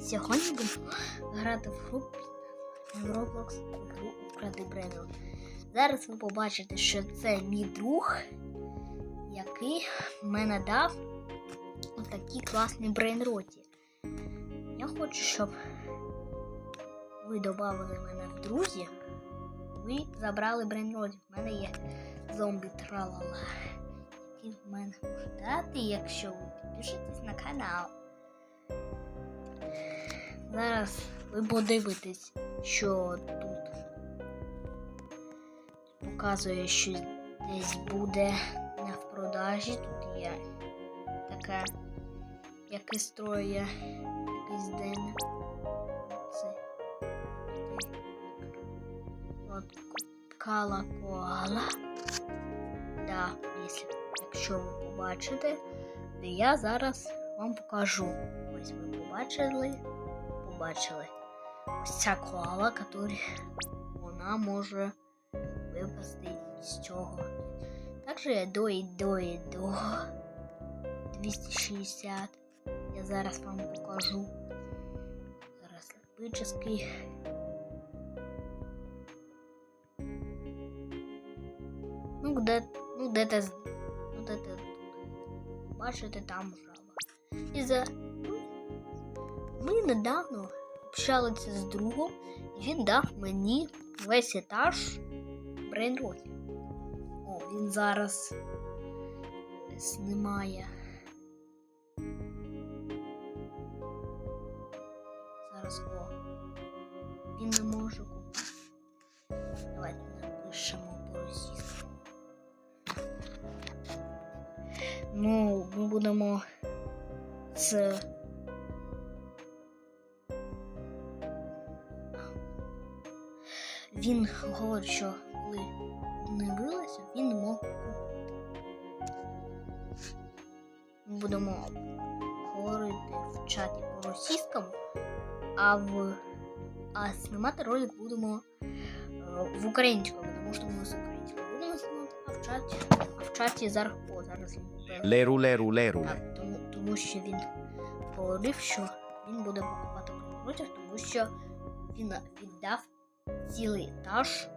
Сьогодні будемо грати в групі в Roblox в гру. Зараз ви побачите, що це мій друг, який мене дав отакі класні брейнроті. Я хочу, щоб ви додали мене в друзі. Ви забрали брейнроті. В мене є зомбі тралала. Який в мене дати, якщо ви підпишетесь на канал. Зараз ви подивитесь, що тут показує, що десь буде не в продажі. Тут є таке, яке строє якийсь день. Це от кала коала. Да, якщо, якщо ви побачите, то я зараз вам покажу. Ось ви побачили побачили. Ось ця коала, яка вона може випасти з цього. Також я до і до і до 260. Я зараз вам покажу. Зараз липический. Ну, де, ну, де те, з- ну, де те, бачите, там жаба. І за ми недавно общалися з другом, і він дав мені весь етаж брейнротів. О, він зараз знімає. Зараз о. Він не може купити. Давайте напишемо по-російському. Ну, ми будемо з Він говорить, що коли не вилазив, він мог. Ми будемо говорити в чаті по-російському, а в а знімати ролик будемо е, в українському, тому що ми з українською будемо знімати, а в чаті, а в чаті зараз о, зараз він купив. Leru leru. Так, тому, тому що він говорив, що він буде покупати протяг, тому що він віддав цілий етаж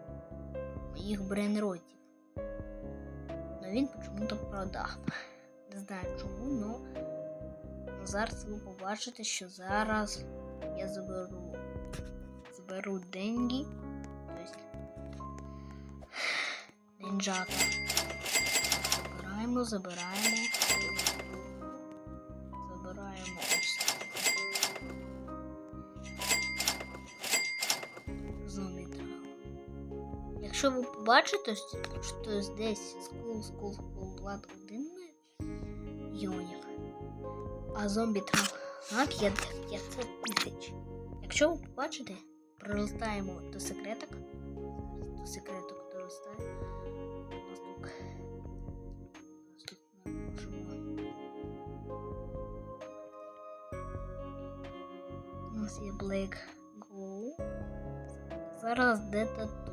моїх брейнротів. Но він чому-то продав. Не знаю чому, але зараз ви побачите, що зараз я заберу заберу деньги. Тобто. Забираємо, забираємо. Забираємо Якщо ви побачите, що здесь скул, скул, скул, влад один мільйонів, а зомбі трава 500 тисяч. Якщо ви побачите, пролистаємо до секреток. До секреток можемо. У нас є Black Go. Зараз де-то тут.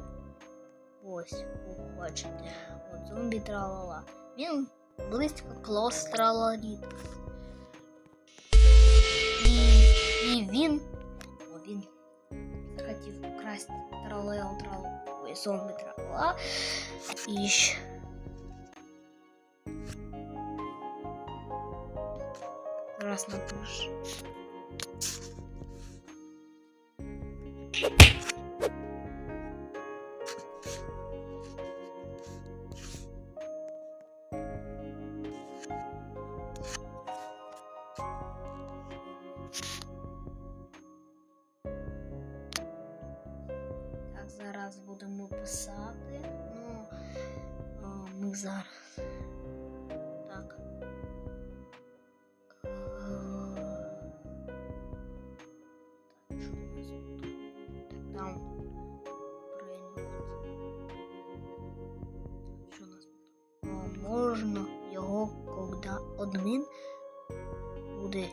Ось, ви бачите. От зомбі тралала. Він близько клос траларіт. І, і він. О, він захотів украсти тралео тралу. Ой, зомбі тралала. І ще. Зараз напишу. Зараз. Так. Так, що у нас тут? Так, там. Що у нас тут? Можна його, коли адмін буде.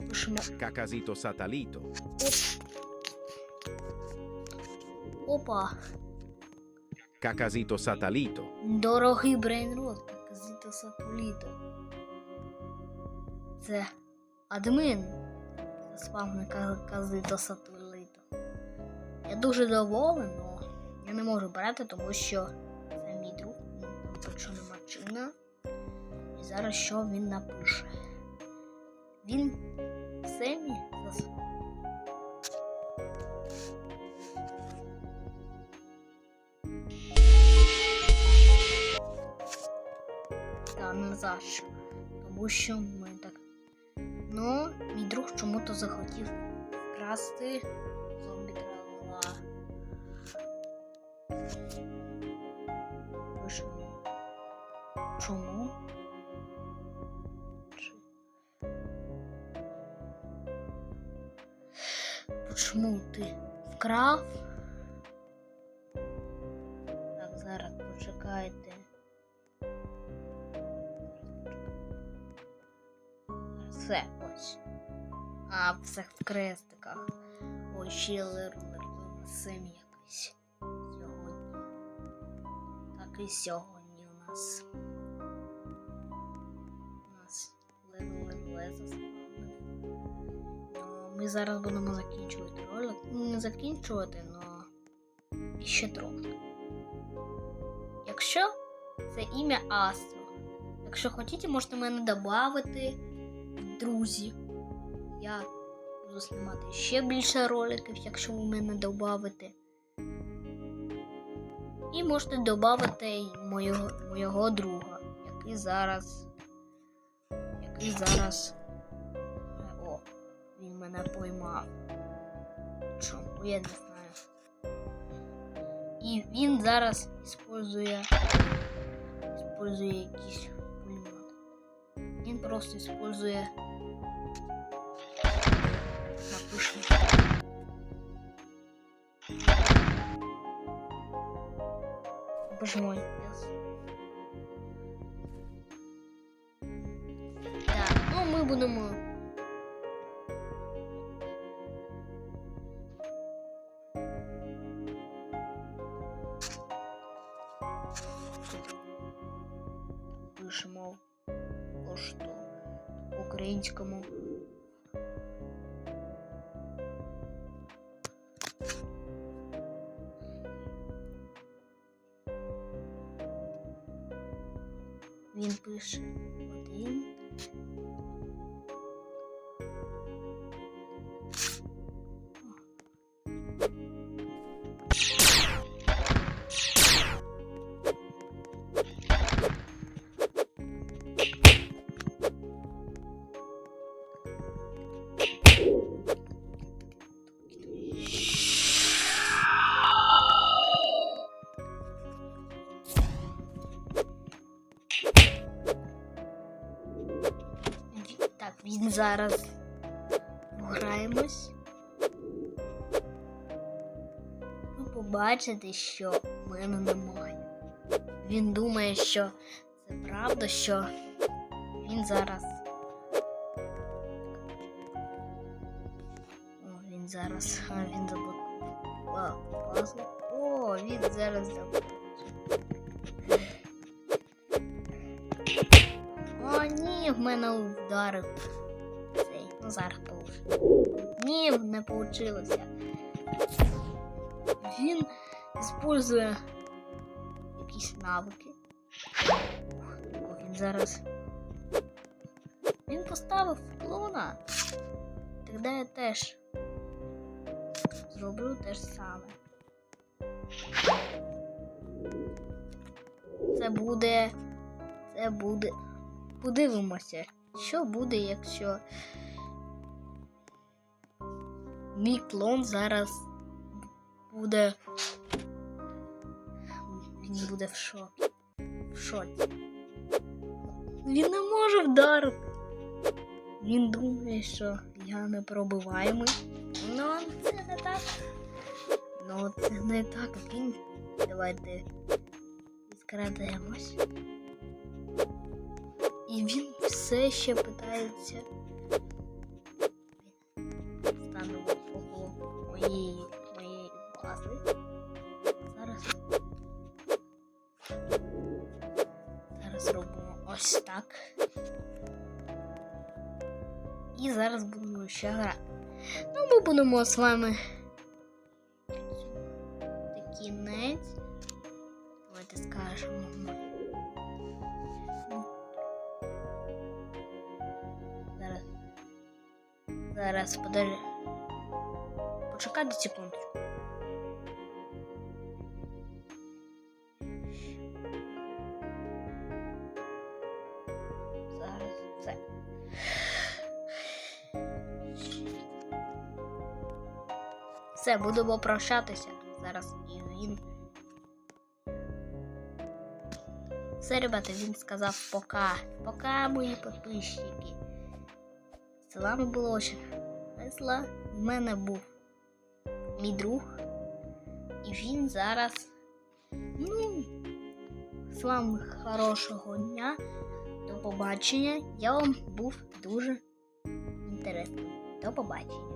Напишемо Cacasito satalito. Опа, Cacasito satalito. дорогий брейнрот, як казито сатуліто. Це адмін спавника Казито Сателиту. Я дуже доволений, але я не можу брати, тому що це мій друг, ну, що нема чина. І зараз що він напише? Він Семі зас... Та не. Тому що ми так. Ну, мій друг чому-то захотів вкрасти зомбі. Пишемо. Чому? Чому ти вкрав? Так, зараз почекайте. Все, ось. А, в крестиках. Ой, ще сим якийсь сьогодні. Так і сьогодні у нас. У нас. Ну, Ми зараз будемо закінчувати ролик. Не закінчувати, але ще трохи. Якщо це ім'я Астро. Якщо хочете, можете мене додати друзі. Я буду знімати ще більше роликів, якщо ви мене додавите. І можете додати моєго, моєго друга, який зараз. Який зараз. О, він мене поймав. Чому я не знаю. І він зараз іспользує. Іспользує пулемет. Він просто іспользує. Напишем. Боже мой. yes. Так, ну ми будемо. Українському. Він пише один. Зараз граємось. Ви побачите, що в мене немає. Він думає, що це правда, що він зараз. О, він зараз. А, він заблокував. О, він зараз заблокував. О, ні, в мене вдарив цей. Ну зараз получилось. Ні, не вийшло. Він використовує якісь навики. О, він зараз. Він поставив клона. Тоді я теж зроблю те ж саме. Це буде. Це буде. Подивимося, що буде, якщо мій клон зараз буде. Він буде в шокі. В шоці. Він не може вдарити. Він думає, що я не пробиваємий. Ну, це не так. Ну, це не так. Він. Давайте скрадемось. І він все ще питається. Моєї, моєї бази. Зараз. Зараз робимо ось так. І зараз будемо ще грати. Ну, ми будемо з вами. Кінець. Давайте скажемо. Зараз. Зараз подожди. Почекайте секундочку. Зараз все. Все, будемо прощатися. Зараз і він. Все, ребята, він сказав пока. Пока, мої підписчики. З вами було весело. В мене був мій друг. І він зараз. Ну, з вами хорошого дня. До побачення. Я вам був дуже інтересним. До побачення.